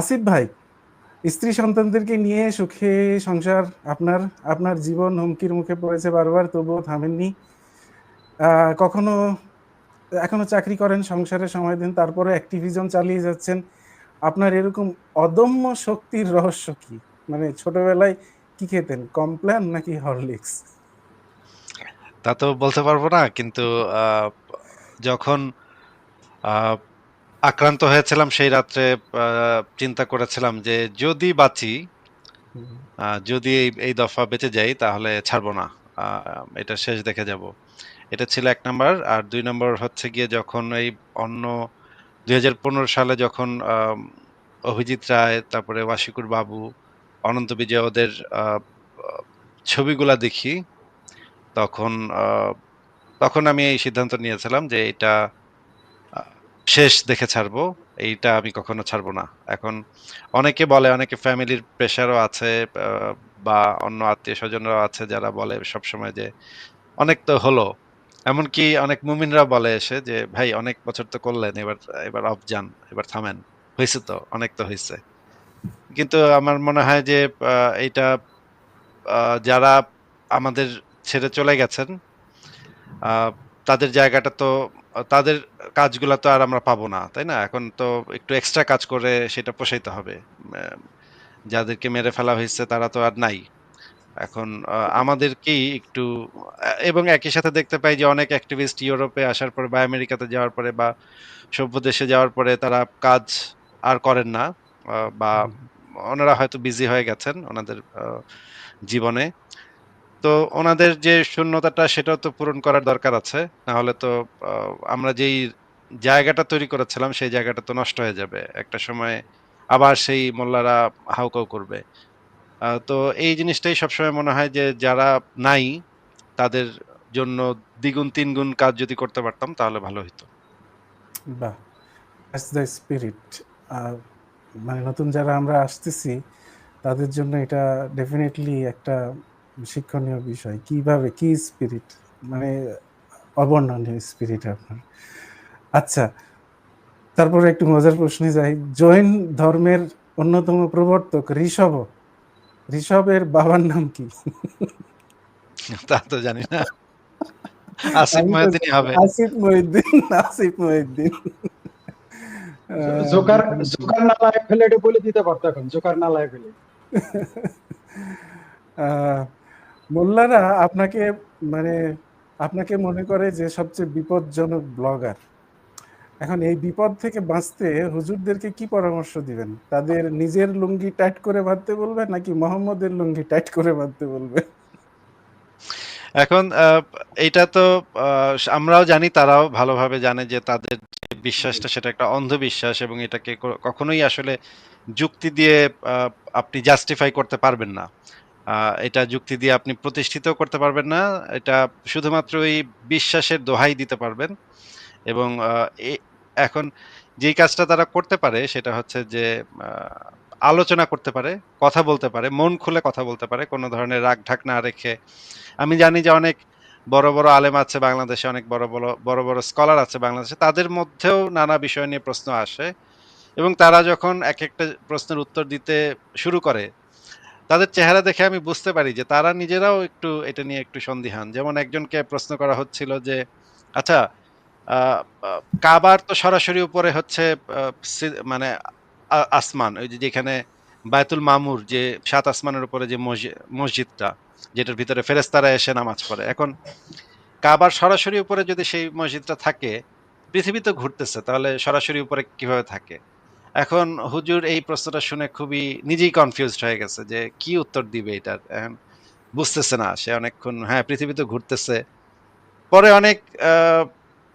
আসিফ ভাই, স্ত্রী সন্তানদেরকে নিয়ে সুখে সংসার আপনার, আপনার জীবন হুমকির মুখে পড়েছে বারবার তবুও থামেননি। কখনো এখনও চাকরি করেন, সংসারে সময় দেন, তারপরে অ্যাক্টিভিজম চালিয়ে যাচ্ছেন। আপনার এরকম অদম্য শক্তির রহস্য কি? মানে ছোটবেলায় কি খেতেন? কমপ্ল্যান নাকি হরলিক্স? তা তো বলতে পারব না। কিন্তু যখন আক্রান্ত হয়েছিলাম সেই রাত্রে চিন্তা করেছিলাম যে যদি বাঁচি, যদি এই, দফা বেঁচে যাই তাহলে ছাড়বো না। এটা শেষ দেখে যাব। এটা ছিল এক নাম্বার। আর দুই নম্বর হচ্ছে গিয়ে যখন এই অন্য ২০১৫ সালে যখন অভিজিৎ রায়, তারপরে ওয়াশিকুর বাবু, অনন্ত বিজয় ওদের ছবিগুলা দেখি, তখন তখন আমি এই সিদ্ধান্ত নিয়েছিলাম যে এটা শেষ দেখে ছাড়বো। এইটা আমি কখনো ছাড়বো না। এখন অনেকে বলে, অনেকে ফ্যামিলির প্রেশারও আছে বা অন্য আত্মীয় স্বজনরাও আছে যারা বলে সবসময় যে, "অনেক তো হলো।" এমনকি অনেক মুমিনরা বলে এসে যে, "ভাই অনেক বছর তো করলেন, এবার এবার অফ যান, এবার থামেন। হয়েছে তো, অনেক তো হয়েছে কিন্তু আমার মনে হয় যে আ এইটা যারা আমাদের ছেড়ে চলে গেছেন, তাদের জায়গাটা তো তাদের কাজগুলো তো আর আমরা পাবো না, তাই না? এখন তো একটু এক্সট্রা কাজ করে সেটা পোষাইতে হবে। যাদেরকে মেরে ফেলা হয়েছে তারা তো আর নাই। এখন আমাদেরকেই একটু এবং একই সাথে দেখতে পাই যে অনেক অ্যাক্টিভিস্ট ইউরোপে আসার পরে বা আমেরিকাতে যাওয়ার পরে বা সভ্য দেশে যাওয়ার পরে তারা কাজ আর করেন না। বা ওনারা হয়তো বিজি হয়ে গেছেন ওনাদের জীবনে। তো ওনাদের যে শূন্যতাটা সেটাও তো পূরণ করার দরকার আছে। নাহলে তো আমরা যেই জায়গাটা তৈরি করেছিলাম সেই জায়গাটা তো নষ্ট হয়ে যাবে। একটা সময় আবার সেই মোল্লারা হাউকাউ করবে। তো এই জিনিসটাই সবসময় মনে হয় যে যারা নাই, তাদের জন্য দ্বিগুণ, তিনগুণ কাজ যদি করতে পারতাম, তাহলে ভালো দ্য স্পিরিট। মানে নতুন যারা আমরা আসতেছি, তাদের জন্য এটা ডেফিনেটলি একটা শিক্ষণীয় বিষয়। কীভাবে কি স্পিরিট? মানে অবর্ণনীয় স্পিরিট আপনার। আচ্ছা। তারপরে একটু মজার প্রশ্নে যাই। জৈন ধর্মের অন্যতম প্রবর্তক ঋষভ। ঋষভের বাবার নাম কি? তা তো জানি না। আসিফ মহিউদ্দিনই হবে। আসিফ মহিউদ্দিন, আসিফ মহিউদ্দিন। জোকার। জোকার নালায় ফেলে বলে দিতে পারতো এখন। জোকার নালায় ফেলে। মোল্লারা আপনাকে মানে আপনাকে মনে করে যে সবচেয়ে বিপজ্জনক ব্লগার। এখন এই বিপদ থেকে বাঁচতে হুজুরদেরকে কি পরামর্শ দিবেন? তাদের নিজের লুঙ্গি টাইট করে বাঁধতে বলবেন নাকি মোহাম্মদের লুঙ্গি টাইট করে বাঁধতে বলবেন? এখন আ এইটা তো আমরাও জানি, তারাও ভালোভাবে জানে যে তাদের যে বিশ্বাসটা সেটা একটা অন্ধবিশ্বাস এবং এটাকে কখনোই আসলে যুক্তি দিয়ে আপনি জাস্টিফাই করতে পারবেন না। এটা যুক্তি দিয়ে আপনি প্রতিষ্ঠিত করতে পারবেন না। এটা শুধুমাত্র এই বিশ্বাসের দোহাই দিতে পারবেন। এবং এখন যেই কাজটা তারা করতে পারে সেটা হচ্ছে যে আলোচনা করতে পারে, কথা বলতে পারে, মন খুলে কথা বলতে পারে। কোনো ধরনের রাগ-ঢাক না রেখে। আমি জানি যে অনেক বড়, বড় আলেম আছে বাংলাদেশে, অনেক বড়, বড়, বড়, বড় স্কলার আছে বাংলাদেশে। তাদের মধ্যেও নানা বিষয় নিয়ে প্রশ্ন আসে। এবং তারা যখন এক একটা প্রশ্নের উত্তর দিতে শুরু করে, তাদের চেহারা দেখে আমি বুঝতে পারি যে তারা নিজেরাও একটু এটা নিয়ে একটু সন্দিহান। যেমন একজনকে প্রশ্ন করা হচ্ছিল যে, "আচ্ছা কাবার তো সরাসরি উপরে হচ্ছে মানে আসমান। ওই যে যেখানে বায়তুল মামুর যে সাত আসমানের উপরে যে মসজি মসজিদটা, যেটার ভিতরে ফেরেশতারা এসে নামাজ পড়ে। এখন কাবার সরাসরি উপরে যদি সেই মসজিদটা থাকে, পৃথিবী তো ঘুরতেছে। তাহলে সরাসরি উপরে কীভাবে থাকে?" এখন হুজুর এই প্রশ্নটা শুনে খুবই নিজেই কনফিউজড হয়ে গেছে যে কি উত্তর দিবে এটার। বুঝতেছে না। সে অনেকক্ষণ হ্যাঁ, পৃথিবী তো ঘুরতেছে। পরে অনেক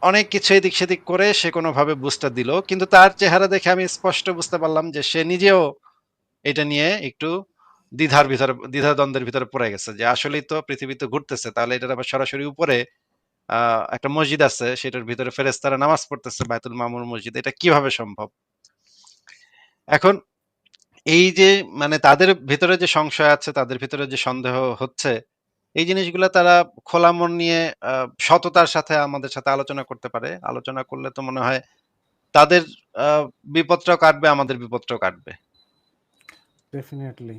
অনেক কিছু এদিক সেদিক করে সে কোনোভাবে বুঝটা দিল। কিন্তু তার চেহারা দেখে আমি স্পষ্ট বুঝতে পারলাম যে সে নিজেও এটা নিয়ে একটু দ্বিধার ভিতরে দ্বিধাদ্বন্দ্বের ভিতরে পড়ে গেছে। যে আসলেই তো পৃথিবী তো ঘুরতেছে। তাহলে এটার আবার সরাসরি উপরে একটা মসজিদ আছে। সেটার ভিতরে ফেরেস্তারা নামাজ পড়তেছে বায়তুল মামুর মসজিদ এটা কীভাবে সম্ভব? এখন এই যে মানে তাদের ভিতরে যে সংশয় আছে, তাদের ভিতরে যে সন্দেহ হচ্ছে, এই জিনিসগুলো তারা খোলা মন নিয়ে সততার সাথে আমাদের সাথে আলোচনা করতে পারে। আলোচনা করলে তো মনে হয় তাদের বিপদটাও কাটবে, আমাদের বিপদটাও কাটবে। ডেফিনিটলি।